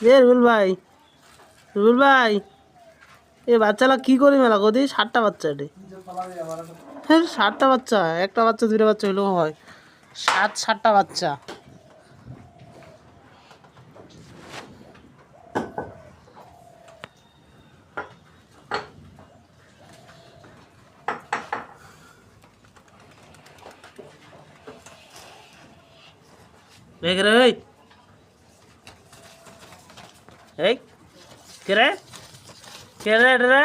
এ rule ভাই rule ভাই, এ বাচ্চালা কি করি মেলা কদি ষাটটা বাচ্চা এটি। হ্যাঁ ষাটটা বাচ্চা, একটা বাচ্চা দুটো বাচ্চা হলেও হয়। সাত ষাটটা বাচ্চা। রে ওই এই? কে রে? কে রে?